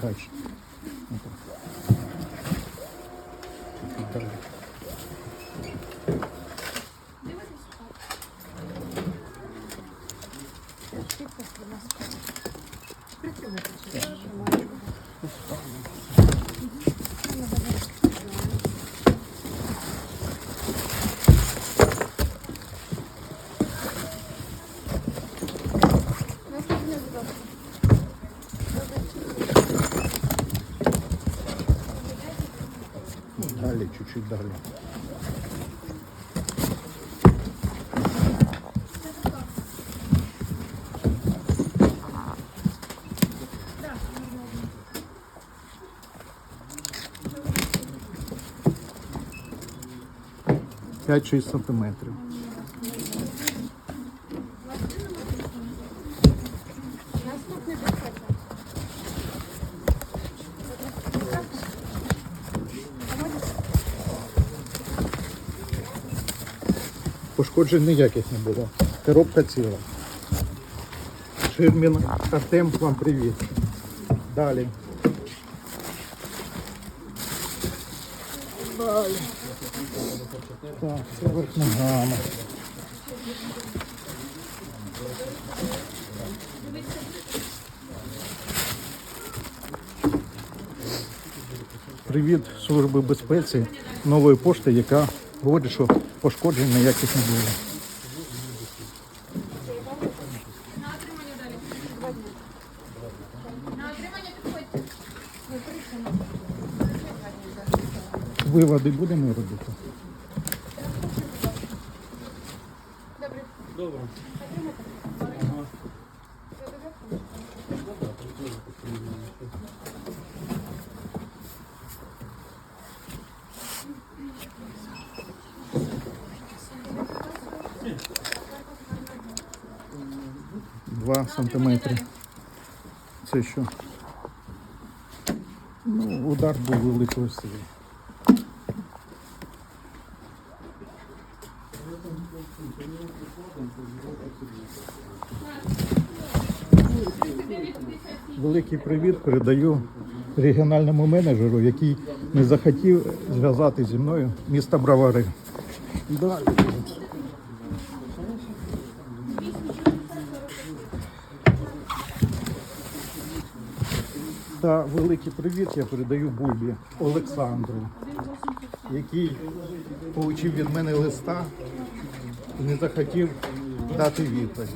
Дальше. Далі, чуть-чуть далі. П'ять-шість сантиметрів. Пошкоджень ніяких не було. Коробка ціла. Ширмін Артем, вам привіт. Далі. Далі. Так, це верхня гама. Привіт Служби безпеці нової пошти, яка говорить, що пошкоджень ніяких не було. Виводи будемо робити. Добре. Добре. Два сантиметри. Це що? Ну, удар був великої сили. Великий привіт передаю регіональному менеджеру, який не захотів зв'язати зі мною місто Бравари. Та великий привіт я передаю Бульбі Олександру, який отримав від мене листа, і не захотів дати відповідь.